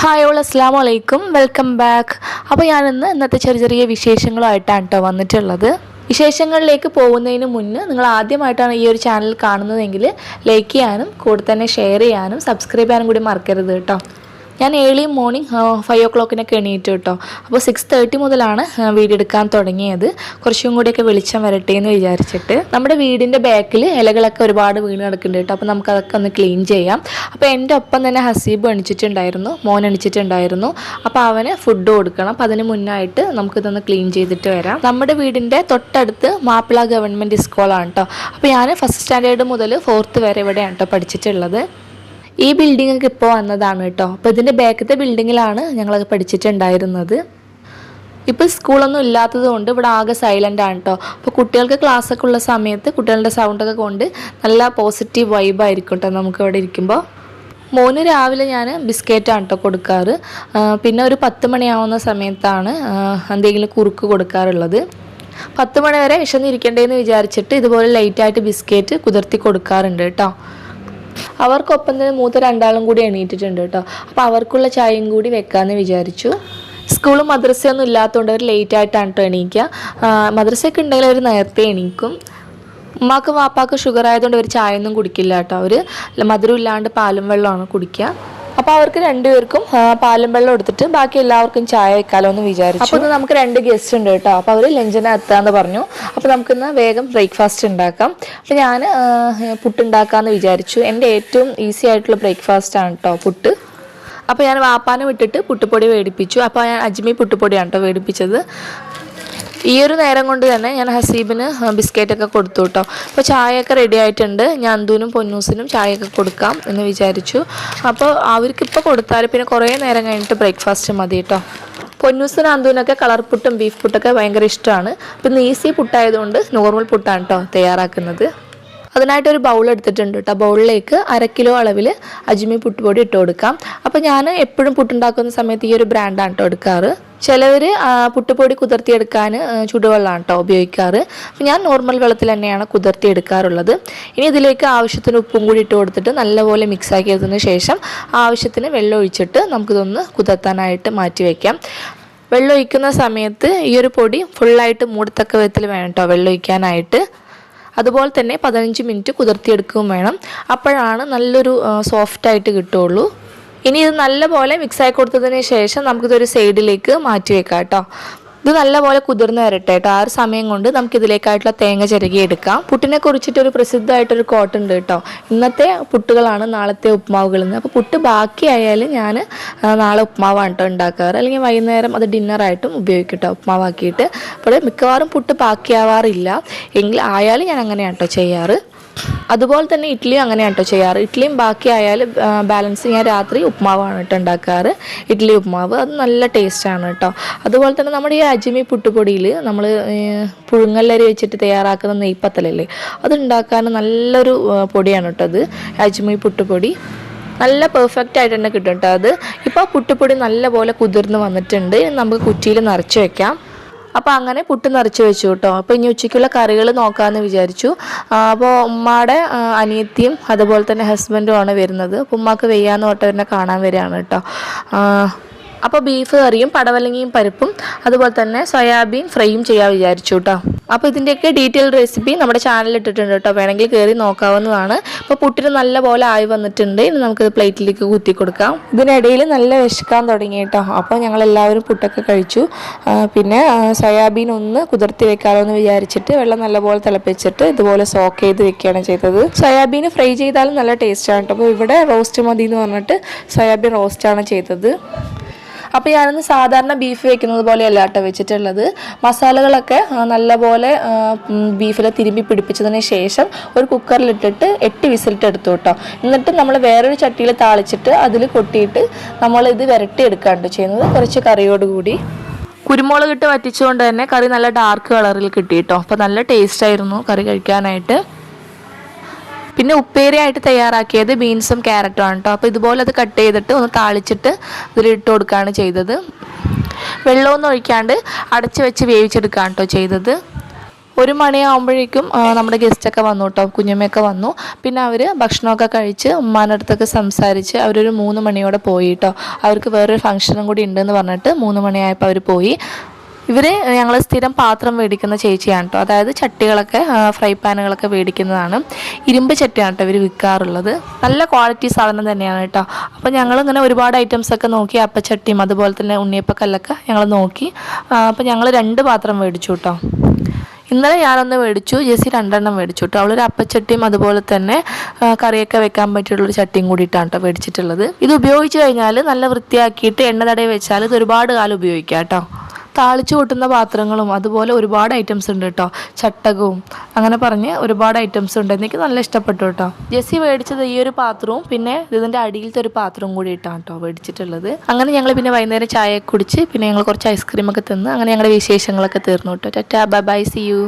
Hi all അസ്സാം വലൈക്കും welcome back അപ്പോൾ ഞാനിന്ന് ഇന്നത്തെ ചെറിയ ചെറിയ വിശേഷങ്ങളുമായിട്ടാണ് കേട്ടോ വന്നിട്ടുള്ളത്. വിശേഷങ്ങളിലേക്ക് പോകുന്നതിന് മുന്നേ നിങ്ങൾ ആദ്യമായിട്ടാണ് ഈ ഒരു ചാനൽ കാണുന്നതെങ്കിൽ ലൈക്ക് ചെയ്യാനും കൂടെ തന്നെ ഷെയർ ചെയ്യാനും സബ്സ്ക്രൈബ് ചെയ്യാനും കൂടി മറക്കരുത് കേട്ടോ ഞാൻ ഏർലി മോർണിംഗ് ഫൈവ് ഒ ക്ലോക്കിനൊക്കെ എണീറ്റു കേട്ടോ അപ്പോൾ സിക്സ് തേർട്ടി മുതലാണ് വീട് എടുക്കാൻ തുടങ്ങിയത്. കുറച്ചും കൂടിയൊക്കെ വെളിച്ചം വരട്ടെ എന്ന് വിചാരിച്ചിട്ട്. നമ്മുടെ വീടിന്റെ ബാക്കിൽ ഇലകളൊക്കെ ഒരുപാട് വീണ് കിടക്കുന്നുണ്ട് കേട്ടോ അപ്പോൾ നമുക്ക് അതൊക്കെ ഒന്ന് ക്ലീൻ ചെയ്യാം. അപ്പോൾ എന്റെ ഒപ്പം തന്നെ ഹസീബ് എണിച്ചിട്ടുണ്ടായിരുന്നു മോൻ എണിച്ചിട്ടുണ്ടായിരുന്നു അപ്പോൾ അവന് ഫുഡ് കൊടുക്കണം. അപ്പോൾ അതിന് മുന്നായിട്ട് നമുക്കിതൊന്ന് ക്ലീൻ ചെയ്തിട്ട് വരാം. നമ്മുടെ വീടിന്റെ തൊട്ടടുത്ത് മാപ്പിള ഗവൺമെന്റ് സ്കൂളാണ് കേട്ടോ അപ്പോൾ ഞാൻ ഫസ്റ്റ് സ്റ്റാൻഡേർഡ് മുതൽ ഫോർത്ത് വരെ ഇവിടെയാണ് കേട്ടോ പഠിച്ചിട്ടുള്ളത്. ഈ ബിൽഡിംഗ് ഒക്കെ ഇപ്പോൾ വന്നതാണ് കേട്ടോ. അപ്പോൾ ഇതിന്റെ ബാക്കത്തെ ബിൽഡിങ്ങിലാണ് ഞങ്ങളൊക്കെ പഠിച്ചിട്ടുണ്ടായിരുന്നത്. ഇപ്പോൾ സ്കൂളൊന്നും ഇല്ലാത്തത് കൊണ്ട് ഇവിടെ ആകെ സൈലന്റ് ആണ് കേട്ടോ. അപ്പോൾ കുട്ടികൾക്ക് ക്ലാസ് ഒക്കെ ഉള്ള സമയത്ത് കുട്ടികളുടെ സൗണ്ടൊക്കെ കൊണ്ട് നല്ല പോസിറ്റീവ് വൈബായിരിക്കും കേട്ടോ നമുക്ക് ഇവിടെ ഇരിക്കുമ്പോൾ മോന് രാവിലെ ഞാൻ ബിസ്ക്കറ്റാണ് കേട്ടോ കൊടുക്കാറ്. പിന്നെ ഒരു പത്ത് മണിയാവുന്ന സമയത്താണ് എന്തെങ്കിലും കുറുക്ക് കൊടുക്കാറുള്ളത്. പത്ത് മണി വരെ വിശന്നിരിക്കണ്ടേന്ന് വിചാരിച്ചിട്ട് ഇതുപോലെ ലൈറ്റായിട്ട് ബിസ്ക്കറ്റ് കുതിർത്തി കൊടുക്കാറുണ്ട് കേട്ടോ. അവർക്കൊപ്പം തന്നെ മൂത്ത രണ്ടാളും കൂടി എണീറ്റിട്ടുണ്ട് കേട്ടോ. അപ്പോൾ അവർക്കുള്ള ചായയും കൂടി വെക്കാമെന്ന് വിചാരിച്ചു. സ്കൂളും മദ്രസയൊന്നും ഇല്ലാത്തതുകൊണ്ട് അവർ ലേറ്റ് ആയിട്ടാണ് കേട്ടോ എണീക്കുക മദ്രസയൊക്കെ ഉണ്ടെങ്കിൽ അവർ നേരത്തെ എണീക്കും. ഉമ്മാക്കും വാപ്പാക്കും ഷുഗർ ആയതുകൊണ്ട് അവർ ചായ ഒന്നും കുടിക്കില്ല കേട്ടോ അവർ മധുരം ഇല്ലാണ്ട് പാലും വെള്ളമാണ് കുടിക്കുക അപ്പോൾ അവർക്ക് രണ്ടുപേർക്കും പാലും വെള്ളം എടുത്തിട്ട് ബാക്കി എല്ലാവർക്കും ചായ വെക്കാലോ എന്ന് വിചാരിച്ചു. അപ്പോൾ നമുക്ക് രണ്ട് ഗസ്റ്റ് ഉണ്ട് കേട്ടോ. അപ്പോൾ അവർ ലഞ്ചിന് എത്താന്ന് പറഞ്ഞു. അപ്പോൾ നമുക്കിന്ന് വേഗം ബ്രേക്ക്ഫാസ്റ്റ് ഉണ്ടാക്കാം. അപ്പോൾ ഞാൻ പുട്ടുണ്ടാക്കാമെന്ന് വിചാരിച്ചു. എന്റെ ഏറ്റവും ഈസി ആയിട്ടുള്ള ബ്രേക്ക്ഫാസ്റ്റ് ആണ് കേട്ടോ പുട്ട്. അപ്പോൾ ഞാൻ വാപ്പാനെ വിട്ടിട്ട് പുട്ടുപൊടി മേടിപ്പിച്ചു അപ്പോൾ ഞാൻ അജ്മി പുട്ടുപൊടിയാണ് കേട്ടോ മേടിപ്പിച്ചത് ഈ ഒരു നേരം കൊണ്ട് തന്നെ ഞാൻ ഹസീബിന് ബിസ്ക്കറ്റൊക്കെ കൊടുത്തു കേട്ടോ അപ്പോൾ ചായയൊക്കെ റെഡി ആയിട്ടുണ്ട്. ഞാൻ അന്തൂനും പൊന്നൂസിനും ചായയൊക്കെ കൊടുക്കാം എന്ന് വിചാരിച്ചു. അപ്പോൾ അവർക്ക് ഇപ്പോൾ കൊടുത്താൽ പിന്നെ കുറേ നേരം കഴിഞ്ഞിട്ട് ബ്രേക്ക്ഫാസ്റ്റ് മതി കേട്ടോ പൊന്നൂസിനും അന്തൂനൊക്കെ കളർ പുട്ടും ബീഫ് പുട്ടൊക്കെ ഭയങ്കര ഇഷ്ടമാണ് പിന്നെ ഈസി പുട്ടായതുകൊണ്ട് നോർമൽ പുട്ടാണ് കേട്ടോ തയ്യാറാക്കുന്നത്. അതിനായിട്ട് ഒരു ബൗൾ എടുത്തിട്ടുണ്ട് കേട്ടോ ബൗളിലേക്ക് അര കിലോ അളവിൽ അജ്മി പുട്ടുപൊടി ഇട്ട് കൊടുക്കാം. അപ്പോൾ ഞാൻ എപ്പോഴും പുട്ടുണ്ടാക്കുന്ന സമയത്ത് ഈ ഒരു ബ്രാൻഡാണ് കേട്ടോ എടുക്കാറ്. ചിലവർ പുട്ടുപൊടി കുതിർത്തിയെടുക്കാൻ ചൂടുവെള്ളമാണ് കേട്ടോ ഉപയോഗിക്കാറ്. അപ്പം ഞാൻ നോർമൽ വെള്ളത്തിൽ തന്നെയാണ് കുതിർത്തി എടുക്കാറുള്ളത് ഇനി ഇതിലേക്ക് ആവശ്യത്തിന് ഉപ്പും കൂടി ഇട്ട് കൊടുത്തിട്ട് നല്ലപോലെ മിക്സ് ആക്കിയതിന് ശേഷം ആവശ്യത്തിന് വെള്ളം ഒഴിച്ചിട്ട് നമുക്കിതൊന്ന് കുതിർത്താനായിട്ട് മാറ്റി വയ്ക്കാം വെള്ളം ഒഴിക്കുന്ന സമയത്ത് ഈ ഒരു പൊടി ഫുള്ളായിട്ട് മൂടത്തക്ക വിധത്തിൽ വേണം കേട്ടോ വെള്ളം ഒഴിക്കാനായിട്ട്. അതുപോലെ തന്നെ പതിനഞ്ച് മിനിറ്റ് കുതിർത്തിയെടുക്കുകയും വേണം. അപ്പോഴാണ് നല്ലൊരു സോഫ്റ്റ് ആയിട്ട് കിട്ടുള്ളൂ ഇനി ഇത് നല്ലപോലെ മിക്സ് ആയി കൊടുത്തതിന് ശേഷം നമുക്കിതൊരു സൈഡിലേക്ക് മാറ്റി വെക്കാം കേട്ടോ. ഇത് നല്ലപോലെ കുതിർന്ന് വരട്ടെ കേട്ടോ ആ ഒരു സമയം കൊണ്ട് നമുക്ക് ഇതിലേക്കായിട്ടുള്ള തേങ്ങ ചിരകി എടുക്കാം. പുട്ടിനെ കുറിച്ചിട്ട് ഒരു പ്രസിദ്ധമായിട്ടൊരു കോട്ട് ഉണ്ട് കേട്ടോ ഇന്നത്തെ പുട്ടുകളാണ് നാളത്തെ ഉപ്മാവുകൾ എന്ന്. അപ്പോൾ പുട്ട് ബാക്കിയായാൽ ഞാൻ നാളെ ഉപ്മാവാണ് കേട്ടോ ഉണ്ടാക്കാറ്. അല്ലെങ്കിൽ വൈകുന്നേരം അത് ഡിന്നറായിട്ടും ഉപയോഗിക്കും കേട്ടോ ഉപ്മാവാക്കിയിട്ട്. അപ്പോൾ മിക്കവാറും പുട്ട് ബാക്കിയാവാറില്ല. എങ്കിൽ ആയാലും ഞാൻ അങ്ങനെയാണ് കേട്ടോ ചെയ്യാറ്. അതുപോലെ തന്നെ ഇഡ്ഡലിയും അങ്ങനെയാണ് കേട്ടോ ചെയ്യാറ്. ഇഡ്ഡലിയും ബാക്കി ആയാൽ ബാലൻസ് ഞാൻ രാത്രി ഉപ്മാവാണ് കേട്ടോ ഉണ്ടാക്കാറ്. ഇഡ്ഡലി ഉപ്മാവ് അത് നല്ല ടേസ്റ്റാണ് കേട്ടോ അതുപോലെ തന്നെ നമ്മുടെ ഈ അജ്മി പുട്ടുപൊടിയിൽ നമ്മൾ പുഴുങ്ങല്ലരി വെച്ചിട്ട് തയ്യാറാക്കുന്ന നെയ്പ്പത്തലല്ലേ അതുണ്ടാക്കാൻ നല്ലൊരു പൊടിയാണ് കേട്ടോ അത്. അജ്മി പുട്ടുപൊടി. നല്ല പെർഫെക്റ്റ് ആയിട്ട് തന്നെ കിട്ടും കേട്ടോ അത് ഇപ്പോൾ പുട്ടുപൊടി നല്ലപോലെ കുതിർന്ന് വന്നിട്ടുണ്ട്. നമുക്ക് കുറ്റിയിൽ നിറച്ച് വെക്കാം. അപ്പോൾ അങ്ങനെ പുട്ട് നിറച്ച് വെച്ചു കേട്ടോ അപ്പോൾ ഇനി ഉച്ചയ്ക്കുള്ള കറികൾ നോക്കാമെന്ന് വിചാരിച്ചു. അപ്പോൾ ഉമ്മയുടെ അനിയത്തിയും അതുപോലെ തന്നെ ഹസ്ബൻഡും ആണ് വരുന്നത്. അപ്പോൾ ഉമ്മാക്ക് വെയ്യാന്ന് തൊട്ടവരെ കാണാൻ വരികയാണ് കേട്ടോ. അപ്പോൾ ബീഫ് കറിയും പടവലങ്ങിയും പരിപ്പും അതുപോലെ തന്നെ സോയാബീൻ ഫ്രൈയും ചെയ്യാൻ വിചാരിച്ചു കേട്ടോ അപ്പോൾ ഇതിന്റെയൊക്കെ ഡീറ്റെയിൽ റെസിപ്പി നമ്മുടെ ചാനലിൽ ഇട്ടിട്ടുണ്ട് കേട്ടോ വേണമെങ്കിൽ കയറി നോക്കാവുന്നതാണ്. അപ്പോൾ പുട്ടിന് നല്ല പോലെ ആയി വന്നിട്ടുണ്ട്. ഇനി നമുക്കിത് പ്ലേറ്റിലേക്ക് കുത്തി കൊടുക്കാം. ഇതിനിടയിൽ നല്ല വിശക്കാൻ തുടങ്ങി കേട്ടോ അപ്പോൾ ഞങ്ങൾ എല്ലാവരും പുട്ടൊക്കെ കഴിച്ചു. പിന്നെ സോയാബീൻ ഒന്ന് കുതിർത്തി വെക്കാമോ എന്ന് വിചാരിച്ചിട്ട് വെള്ളം നല്ലപോലെ തിളപ്പിച്ചിട്ട് ഇതുപോലെ സോക്ക് ചെയ്ത് വെക്കുകയാണ് ചെയ്തത്. സോയാബീൻ ഫ്രൈ ചെയ്താലും നല്ല ടേസ്റ്റാണ് കേട്ടോ അപ്പോൾ ഇവിടെ റോസ്റ്റ് മതി എന്ന് പറഞ്ഞിട്ട് സോയാബീൻ റോസ്റ്റാണ് ചെയ്തത്. അപ്പോൾ ഞാനിന്ന് സാധാരണ ബീഫ് വെക്കുന്നത് പോലെയല്ല കേട്ടോ വെച്ചിട്ടുള്ളത്. മസാലകളൊക്കെ നല്ലപോലെ ബീഫിൽ തിരുമ്പി പിടിപ്പിച്ചതിന് ശേഷം ഒരു കുക്കറിലിട്ടിട്ട് എട്ട് വിസിലിട്ട് എടുത്തു കേട്ടോ. എന്നിട്ട് നമ്മൾ വേറൊരു ചട്ടിയിൽ താളിച്ചിട്ട് അതിൽ കൊട്ടിയിട്ട് നമ്മൾ ഇത് വരട്ടി എടുക്കാണ്ട് ചെയ്യുന്നത്. കുറച്ച് കറിയോടുകൂടി കുരുമുളക് ഇട്ട് വറ്റിച്ചുകൊണ്ട് തന്നെ കറി നല്ല ഡാർക്ക് കളറിൽ കിട്ടി കേട്ടോ. അപ്പോൾ നല്ല ടേസ്റ്റായിരുന്നു കറി കഴിക്കാനായിട്ട്. പിന്നെ ഉപ്പേരിയായിട്ട് തയ്യാറാക്കിയത് ബീൻസും ക്യാരറ്റും ആണ് കേട്ടോ അപ്പോൾ ഇതുപോലെ അത് കട്ട് ചെയ്തിട്ട് ഒന്ന് താളിച്ചിട്ട് ഇതിൽ ഇട്ട് കൊടുക്കുകയാണ് ചെയ്തത്. വെള്ളമൊന്നും ഒഴിക്കാണ്ട് അടച്ച് വെച്ച് വേവിച്ചെടുക്കുകയാണ് കേട്ടോ ചെയ്തത്. ഒരു മണിയാകുമ്പോഴേക്കും ആ, നമ്മുടെ ഗസ്റ്റൊക്കെ വന്നു കേട്ടോ കുഞ്ഞമ്മയൊക്കെ വന്നു. പിന്നെ അവർ ഭക്ഷണമൊക്കെ കഴിച്ച് ഉമ്മാന്റെ അടുത്തൊക്കെ സംസാരിച്ച് അവരൊരു മൂന്ന് മണിയോടെ പോയി കേട്ടോ അവർക്ക് വേറൊരു ഫംഗ്ഷനും കൂടി ഉണ്ടെന്ന് പറഞ്ഞിട്ട് മൂന്ന് മണിയായപ്പോൾ അവർ പോയി. ഇവർ ഞങ്ങൾ സ്ഥിരം പാത്രം മേടിക്കുന്ന ചേച്ചിയാണ് കേട്ടോ അതായത് ചട്ടികളൊക്കെ ഫ്രൈ പാനുകളൊക്കെ മേടിക്കുന്നതാണ്. ഇരുമ്പ് ചട്ടിയാണ് കേട്ടോ ഇവർ വിൽക്കാറുള്ളത് നല്ല ക്വാളിറ്റി സാധനം തന്നെയാണ് കേട്ടോ അപ്പോൾ ഞങ്ങളിങ്ങനെ ഒരുപാട് ഐറ്റംസൊക്കെ നോക്കി അപ്പച്ചട്ടിയും അതുപോലെ തന്നെ ഉണ്ണിയപ്പക്കല്ലൊക്കെ ഞങ്ങൾ നോക്കി. അപ്പോൾ ഞങ്ങൾ രണ്ട് പാത്രം മേടിച്ചു കേട്ടോ ഇന്നലെ ഞാനൊന്ന് മേടിച്ചു ജെസ്സി രണ്ടെണ്ണം മേടിച്ചു കേട്ടോ അവളൊരു അപ്പച്ചട്ടിയും അതുപോലെ തന്നെ കറിയൊക്കെ വെക്കാൻ പറ്റിയുള്ളൊരു ചട്ടിയും കൂടിയിട്ടാണ് കേട്ടോ മേടിച്ചിട്ടുള്ളത്. ഇത് ഉപയോഗിച്ച് കഴിഞ്ഞാൽ നല്ല വൃത്തിയാക്കിയിട്ട് എണ്ണ തടയിൽ വെച്ചാൽ ഇത് ഒരുപാട് കാലം ഉപയോഗിക്കാം കേട്ടോ താളിച്ചു കൂട്ടുന്ന പാത്രങ്ങളും അതുപോലെ ഒരുപാട് ഐറ്റംസ് ഉണ്ട് കേട്ടോ ചട്ടകവും അങ്ങനെ പറഞ്ഞ് ഒരുപാട് ഐറ്റംസ് ഉണ്ട്. എനിക്ക് നല്ല ഇഷ്ടപ്പെട്ടു കേട്ടോ ജെസ്സി മേടിച്ചത് ഈ ഒരു പാത്രവും പിന്നെ ഇതിന്റെ അടിയിലത്തെ ഒരു പാത്രവും കൂടി ഇട്ടാണ് കേട്ടോ മേടിച്ചിട്ടുള്ളത്. അങ്ങനെ ഞങ്ങൾ പിന്നെ വൈകുന്നേരം ചായ കുടിച്ച് പിന്നെ ഞങ്ങൾ കുറച്ച് ഐസ്ക്രീം ഒക്കെ തിന്ന് അങ്ങനെ ഞങ്ങളുടെ വിശേഷങ്ങളൊക്കെ തീർന്നു കേട്ടോ tata bye bye see you